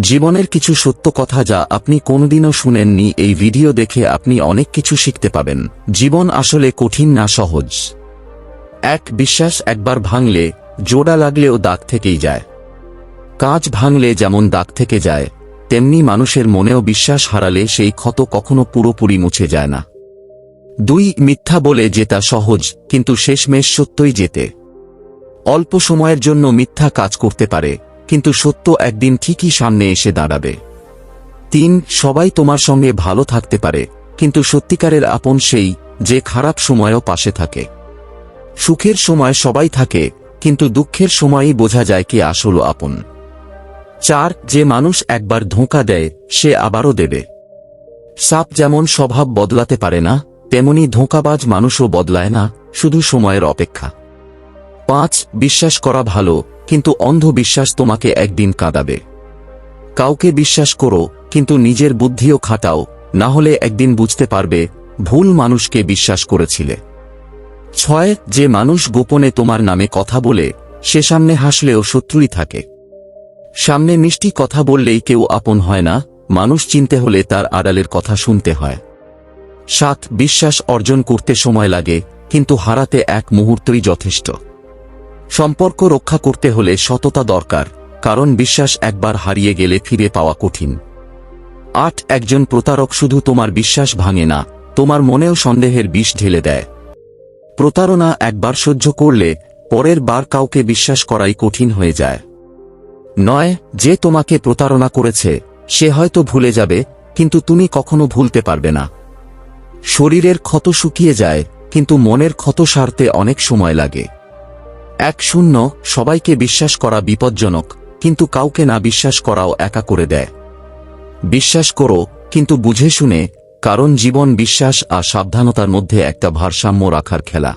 জীবনের কিছু সত্য কথা যা আপনি কোনোদিনও শুনেননি, এই ভিডিও দেখে আপনি অনেক কিছু শিখতে পাবেন। জীবন আসলে কঠিন না সহজ। এক বিশ্বাস একবার ভাঙলে, জোড়া লাগলেও দাগ থেকেই যায়। কাজ ভাঙলে যেমন দাগ থেকে যায়, তেমনি মানুষের মনেও বিশ্বাস হারালে সেই ক্ষত কখনো পুরোপুরি মুছে যায় না। দুই, মিথ্যা বলে জেতা সহজ, কিন্তু শেষমেশ সত্যই যেতে অল্প সময়ের জন্য মিথ্যা কাজ করতে পারে। কিন্তু সত্য একদিন ঠিকই সামনে এসে দাঁড়াবে। তিন, সবাই তোমার সঙ্গে ভালো থাকতে পারে, কিন্তু সত্যিকারের আপন সেই, যে খারাপ সময়ও পাশে থাকে। সুখের সময় সবাই থাকে, কিন্তু দুঃখের সময়ই বোঝা যায় কি আসল আপন। চার, যে মানুষ একবার ধোঁকা দেয়, সে আবারও দেবে। সাপ যেমন স্বভাব বদলাতে পারে না, তেমনি ধোঁকাবাজ মানুষও বদলায় না, শুধু সময়ের অপেক্ষা। পাঁচ, বিশ্বাস করা ভালো, কিন্তু অন্ধ বিশ্বাস তোমাকে একদিন কাঁদাবে। কাউকে বিশ্বাস করো, কিন্তু নিজের বুদ্ধিও খাটাও, না হলে একদিন বুঝতে পারবে, ভুল মানুষকে বিশ্বাস করেছিলে। ছয়, যে মানুষ গোপনে তোমার নামে কথা বলে, সে সামনে হাসলেও শত্রুই থাকে। সামনে মিষ্টি কথা বললেই কেউ আপন হয় না, মানুষ চিনতে হলে তার আড়ালের কথা শুনতে হয়। সাত, বিশ্বাস অর্জন করতে সময় লাগে, কিন্তু হারাতে এক মুহূর্তই যথেষ্ট। সম্পর্ক রক্ষা করতে হলে সততা দরকার, কারণ বিশ্বাস একবার হারিয়ে গেলে ফিরে পাওয়া কঠিন। আট, একজন প্রতারক শুধু তোমার বিশ্বাস ভাঙে না, তোমার মনেও সন্দেহের বিষ ঢেলে দেয়। প্রতারণা একবার সহ্য করলে, পরের বার কাউকে বিশ্বাস করাই কঠিন হয়ে যায়। নয়, যে তোমাকে প্রতারণা করেছে, সে হয়তো ভুলে যাবে, কিন্তু তুমি কখনো ভুলতে পারবে না। শরীরের ক্ষত শুকিয়ে যায়, কিন্তু মনের ক্ষত সারতে অনেক সময় লাগে। এক শূন্য, সবাইকে বিশ্বাস করা বিপজ্জনক, কিন্তু কাউকে না বিশ্বাস করাও একা করে দেয়। বিশ্বাস করো, কিন্তু বুঝে শুনে, কারণ জীবন বিশ্বাস আর সাবধানতার মধ্যে একটা ভারসাম্য রাখার খেলা।